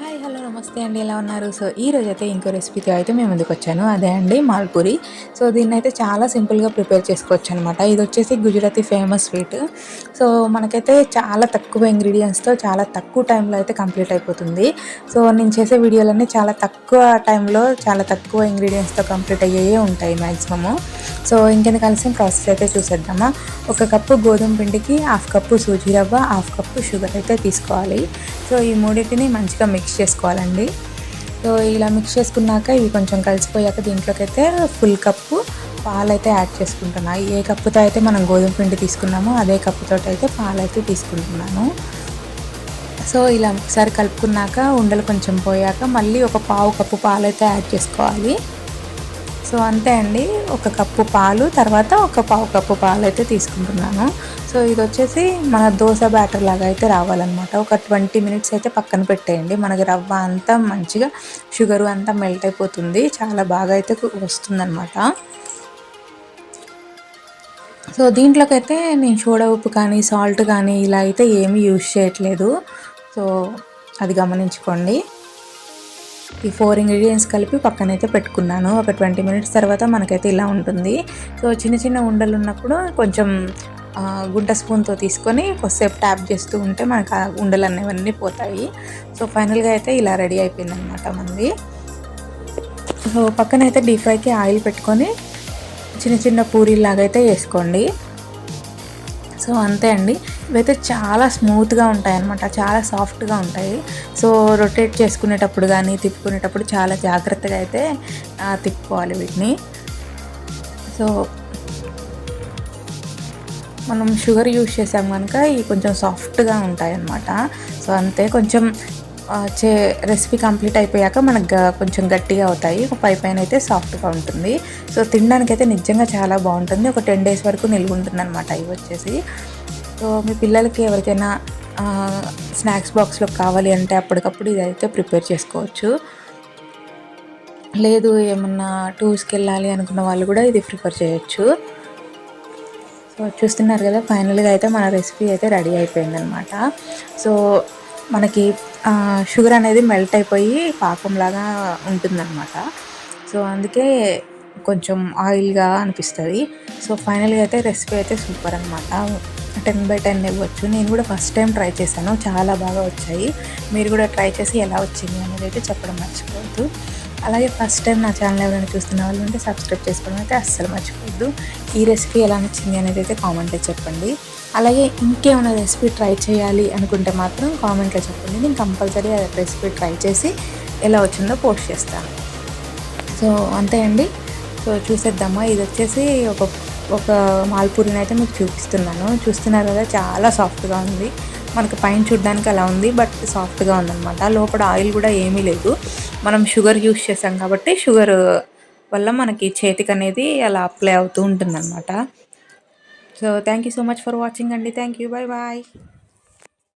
Hi hello నమస్తే అండి. ఎలా ఉన్నారు? సో ఈ రోజు అయితే ఇంకో రెసిపీతో అయితే మేము ముందుకు వచ్చాను. అదే అండి మాల్పూరి. సో దీన్ని అయితే చాలా సింపుల్గా ప్రిపేర్ చేసుకోవచ్చు అనమాట ఇది వచ్చేసి గుజరాతీ ఫేమస్ స్వీట్. సో మనకైతే చాలా తక్కువ ఇంగ్రీడియంట్స్తో చాలా తక్కువ టైంలో అయితే కంప్లీట్ అయిపోతుంది. సో నేను చేసే వీడియోలన్నీ చాలా తక్కువ టైంలో చాలా తక్కువ ఇంగ్రీడియంట్స్తో కంప్లీట్ అయ్యే ఉంటాయి మ్యాక్సిమము సో ఇంకెందుకు కలిసి ప్రాసెస్ అయితే చూసేద్దామా? ఒక కప్పు గోధుమ పిండికి హాఫ్ కప్పు సూజీ రవ్వ హాఫ్ కప్పు షుగర్ అయితే తీసుకోవాలి. సో ఈ మూడింటిని మంచిగా మిక్స్ మిక్స్ చేసుకోవాలండి. సో ఇలా మిక్స్ చేసుకున్నాక ఇవి కొంచెం కలిసిపోయాక దీంట్లోకి అయితే ఫుల్ కప్పు పాలు అయితే యాడ్ చేసుకుంటున్నాను ఏ కప్పుతో అయితే మనం గోధుమ పిండి తీసుకున్నామో అదే కప్పుతో అయితే పాలు అయితే తీసుకుంటున్నాను. సో ఇలా ఒకసారి కలుపుకున్నాక ఉండలు కొంచెం పోయాక మళ్ళీ ఒక పావు కప్పు పాలు అయితే యాడ్ చేసుకోవాలి. సో అంతే అండి. ఒక కప్పు పాలు తర్వాత ఒక పావు కప్పు పాలు అయితే తీసుకుంటున్నాను. సో ఇది వచ్చేసి మన దోశ బ్యాటర్ లాగా అయితే రావాలన్నమాట. ఒక ట్వంటీ మినిట్స్ అయితే పక్కన పెట్టేయండి. మనకి రవ్వ అంతా మంచిగా షుగర్ అంతా మెల్ట్ అయిపోతుంది. చాలా బాగా అయితే వస్తుందన్నమాట. సో దీంట్లోకైతే నేను సోడా ఉప్పు కానీ సాల్ట్ కానీ ఇలా అయితే ఏమీ యూజ్ చేయట్లేదు. సో అది గమనించుకోండి. ఈ ఫోర్ ఇంగ్రీడియంట్స్ కలిపి పక్కనైతే పెట్టుకున్నాను. ఒక ట్వంటీ మినిట్స్ తర్వాత మనకైతే ఇలా ఉంటుంది. సో చిన్న చిన్న ఉండలు ఉన్నప్పుడు కొంచెం గుంట స్పూన్తో తీసుకొని కొద్దిసేపు ట్యాప్ చేస్తూ ఉంటే మనకు ఆ ఉండలు అనేవన్నీ పోతాయి. సో ఫైనల్గా అయితే ఇలా రెడీ అయిపోయింది అనమాట మనది సో పక్కన అయితే డీప్ ఫ్రైకి ఆయిల్ పెట్టుకొని చిన్న చిన్న పూరీలాగా అయితే వేసుకోండి. సో అంతే అండి. ఇవైతే చాలా స్మూత్గా ఉంటాయి అనమాట చాలా సాఫ్ట్గా ఉంటాయి. సో రొటేట్ చేసుకునేటప్పుడు కానీ తిప్పుకునేటప్పుడు చాలా జాగ్రత్తగా అయితే తిప్పుకోవాలి వీటిని. సో మనం షుగర్ యూజ్ చేసాం కనుక ఇవి కొంచెం సాఫ్ట్గా ఉంటాయి అన్నమాట సో అంతే కొంచెం చే రెసిపీ కంప్లీట్ అయిపోయాక మనకు కొంచెం గట్టిగా అవుతాయి. పై పైన అయితే సాఫ్ట్గా ఉంటుంది. సో తినడానికి అయితే నిజంగా చాలా బాగుంటుంది. ఒక టెన్ డేస్ వరకు నిల్వ ఉంటుంది అనమాట ఇవి వచ్చేసి. సో మీ పిల్లలకి ఎవరికైనా స్నాక్స్ బాక్స్లో కావాలి అంటే అప్పటికప్పుడు ఇది అయితే ప్రిపేర్ చేసుకోవచ్చు. లేదు ఏమన్నా టూర్స్కి వెళ్ళాలి అనుకున్న వాళ్ళు కూడా ఇది ప్రిపేర్ చేయొచ్చు. చూస్తున్నారు కదా ఫైనల్గా అయితే మన రెసిపీ అయితే రెడీ అయిపోయిందనమాట సో మనకి షుగర్ అనేది మెల్ట్ అయిపోయి పాకంలాగా ఉంటుందన్నమాట. సో అందుకే కొంచెం ఆయిల్గా అనిపిస్తుంది. సో ఫైనల్గా అయితే రెసిపీ అయితే సూపర్ అనమాట టెన్ బై టెన్ ఇవ్వచ్చు. నేను కూడా ఫస్ట్ టైం ట్రై చేశాను. చాలా బాగా వచ్చాయి. మీరు కూడా ట్రై చేసి ఎలా వచ్చింది అనేది అయితే చెప్పడం మర్చిపోవద్దు. అలాగే ఫస్ట్ టైం నా ఛానల్ ఎవరైనా చూస్తున్న వాళ్ళు ఉంటే సబ్స్క్రైబ్ చేసుకోవడం అయితే అస్సలు మర్చిపోవద్దు. ఈ రెసిపీ ఎలా నచ్చింది అనేది అయితే కామెంట్లో చెప్పండి. అలాగే ఇంకేమైనా రెసిపీ ట్రై చేయాలి అనుకుంటే మాత్రం కామెంట్లో చెప్పండి. నేను కంపల్సరీ ఆ రెసిపీ ట్రై చేసి ఎలా వచ్చిందో పోస్ట్ చేస్తాను. సో అంతే అండి. సో చూసేద్దామా? ఇది వచ్చేసి ఒక ఒక మాల్పూరిని అయితే మీకు చూపిస్తున్నాను. చూస్తున్నారు కదా చాలా సాఫ్ట్గా ఉంది. మనకు పైన చూడడానికి అలా ఉంది బట్ సాఫ్ట్గా ఉందన్నమాట. లోపల ఆయిల్ కూడా ఏమీ లేదు. మనం షుగర్ యూస్ చేసాం కాబట్టి షుగర్ వల్ల మనకి చేతికి అనేది అలా అప్లై అవుతూ ఉంటుందన్నమాట. So thank you so much for watching అండి. Thank you bye bye.